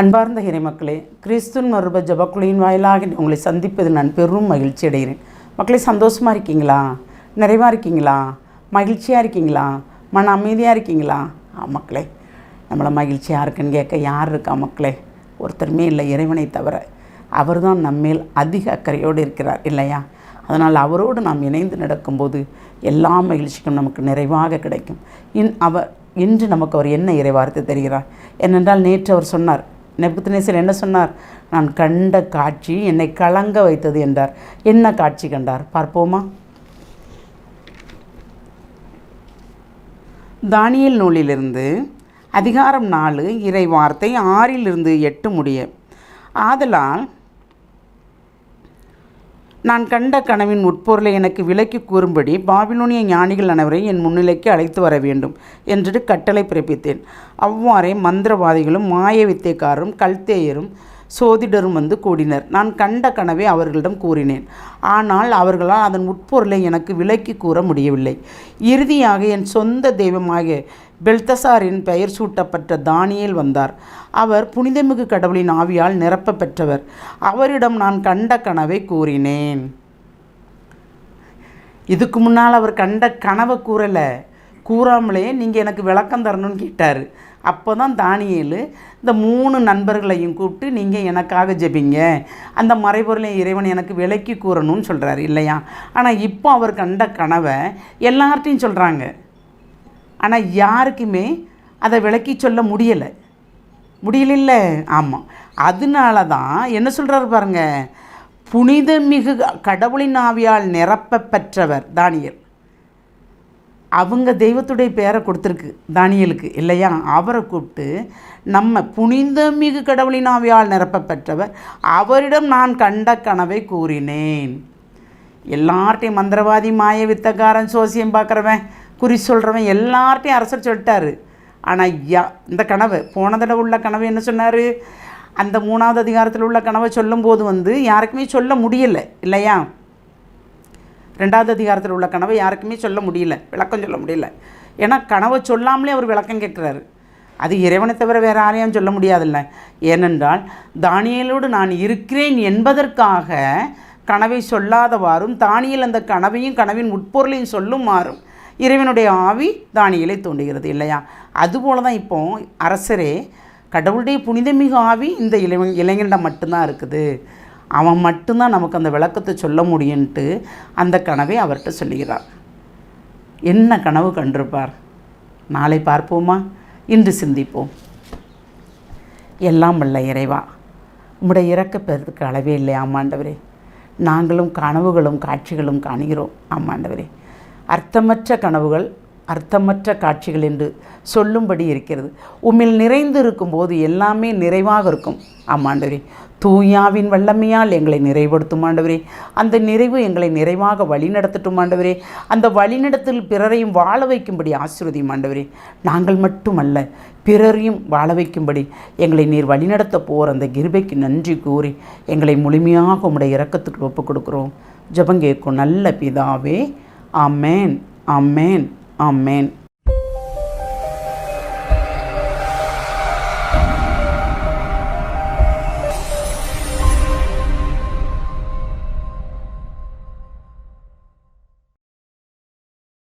அன்பார்ந்த இறைமக்களே கிறிஸ்துவின் மறுப ஜபக்குழுவின் வாயிலாக உங்களை சந்திப்பது நான் பெரும் மகிழ்ச்சி அடைகிறேன். மக்களே சந்தோஷமாக இருக்கீங்களா? நிறைவாக இருக்கீங்களா? மகிழ்ச்சியாக இருக்கீங்களா? மன அமைதியாக இருக்கீங்களா? மக்களே நம்மளை மகிழ்ச்சியாக இருக்குன்னு கேட்க யார் இருக்கா மக்களே? ஒருத்தருமே இல்லை இறைவனை தவிர. அவர் தான் நம்மேல் அதிக அக்கறையோடு இருக்கிறார் இல்லையா? அதனால் அவரோடு நாம் இணைந்து நடக்கும்போது எல்லா மகிழ்ச்சிக்கும் நமக்கு நிறைவாக கிடைக்கும். இன் அவர் இன்று நமக்கு அவர் என்ன இறைவார்த்தை தருகிறார்? ஏனென்றால் நேற்று அவர் சொன்னார் நெபுத்தினேசர் என்ன சொன்னார்? நான் கண்ட காட்சி என்னை கலங்க வைத்தது என்றார். என்ன காட்சி கண்டார்? பார்ப்போமா. தானியல் நூலிலிருந்து அதிகாரம் நாலு இறை வார்த்தை ஆறிலிருந்து எட்டு முடிய. ஆதலால் நான் கண்ட கனவின் உட்பொருளை எனக்கு விலக்கி கூறும்படி பாபிலோனிய ஞானிகள் அனைவரை என் முன்னிலைக்கு அழைத்து வர வேண்டும் என்று கட்டளை பிறப்பித்தேன். அவ்வாறே மந்திரவாதிகளும் மாய வித்தைக்காரரும் கல்தேயரும் சோதிடரும் வந்து கூடினர். நான் கண்ட கனவை அவர்களிடம் கூறினேன். ஆனால் அவர்களால் அதன் உட்பொருளை எனக்கு விலக்கி கூற முடியவில்லை. இறுதியாக என் சொந்த தெய்வமாக பெல்தசாரின் பெயர் சூட்டப்பட்ட தானியல் வந்தார். அவர் புனிதமிகு கடவுளின் ஆவியால் நிரப்ப பெற்றவர். அவரிடம் நான் கண்ட கனவை கூறினேன். இதுக்கு முன்னால் அவர் கண்ட கனவை கூறலை. கூறாமலே நீங்கள் எனக்கு விளக்கம் தரணும்னு கேட்டார். அப்போ தான் தானியல் இந்த மூணு நண்பர்களையும் கூப்பிட்டு நீங்கள் எனக்காக ஜெபிங்க. அந்த மறைபொருளை இறைவன் எனக்கு விலக்கி கூறணும்னு சொல்கிறாரு இல்லையா? ஆனால் இப்போ அவர் கண்ட கனவை எல்லார்ட்டையும் சொல்கிறாங்க ஆனால் யாருக்குமே அதை விளக்கி சொல்ல முடியலை. முடியலில்ல. ஆமாம் அதனால தான் என்ன சொல்கிறாரு பாருங்க. புனிதமிகு கடவுளின் ஆவியால் நிரப்ப பெற்றவர் தானியல். அவங்க தெய்வத்துடைய பேரை கொடுத்துருக்கு தானியலுக்கு இல்லையா? அவரை கூப்பிட்டு நம்ம புனிதமிகு கடவுளின் ஆவியால் நிரப்ப பெற்றவர் அவரிடம் நான் கண்ட கனவை கூறினேன். எல்லார்ட்டையும் மந்திரவாதி மாய வித்தக்காரன் சோசியம் பார்க்குறவன் குறி சொல்கிறவன் எல்லார்ட்டையும் அரசர் சொல்லிட்டாரு. ஆனால் யா இந்த கனவு போன தடவை உள்ள கனவு என்ன சொன்னார்? அந்த மூணாவது அதிகாரத்தில் உள்ள கனவை சொல்லும்போது வந்து யாருக்குமே சொல்ல முடியலை இல்லையா? ரெண்டாவது அதிகாரத்தில் உள்ள கனவை யாருக்குமே சொல்ல முடியல விளக்கம் சொல்ல முடியல. ஏன்னா கனவை சொல்லாமலே அவர் விளக்கம் கேட்குறாரு. அது இறைவனை தவிர வேறு யாரையும் சொல்ல முடியாதில்ல. ஏனென்றால் தானியலோடு நான் இருக்கிறேன் என்பதற்காக கனவை சொல்லாதவாறும் தானியல் அந்த கனவையும் கனவின் உட்பொருளையும் சொல்லுமாறும் இறைவனுடைய ஆவி தானியலை தோண்டுகிறது இல்லையா? அதுபோல தான் இப்போ அரசரே கடவுளுடைய புனிதமிகு ஆவி இந்த இளைவன் இளைஞனிடம் மட்டும்தான் இருக்குது. அவன் மட்டும்தான் நமக்கு அந்த விளக்கத்தை சொல்ல முடியும்ன்ட்டு அந்த கனவை அவர்கிட்ட சொல்லுகிறார். என்ன கனவு கண்டிருப்பார்? நாளை பார்ப்போமா? இன்று சிந்திப்போம். எல்லாம் வல்ல இறைவா உம்முடைய இறக்க பெறதுக்கு அளவே இல்லை ஆமாண்டவரே? நாங்களும் கனவுகளும் காட்சிகளும் காணுகிறோம் ஆமாண்டவரே. அர்த்தமற்ற கனவுகள் அர்த்தமற்ற காட்சிகள் என்று சொல்லும்படி இருக்கிறது. உம்மில் நிறைந்து இருக்கும்போது எல்லாமே நிறைவாக இருக்கும். ஆமாண்டவரே தூயாவின் வல்லமையால் எங்களை நிறைவுபடுத்தும் ஆண்டவரே. அந்த நிறைவு எங்களை நிறைவாக வழிநடத்தட்டும் ஆண்டவரே. அந்த வழிநடத்தில் பிறரையும் வாழ வைக்கும்படி ஆசிர்வதியும் ஆண்டவரே. நாங்கள் மட்டுமல்ல பிறரையும் வாழ வைக்கும்படி எங்களை நீர் வழிநடத்த போகிற அந்த கிருபைக்கு நன்றி கூறி எங்களை முழுமையாக உம்முடைய இறக்கத்துக்கு ஒப்புக் கொடுக்குறோம். ஜபங்கேக்கும் நல்ல பிதாவே ஆமேன் ஆமேன் ஆமேன்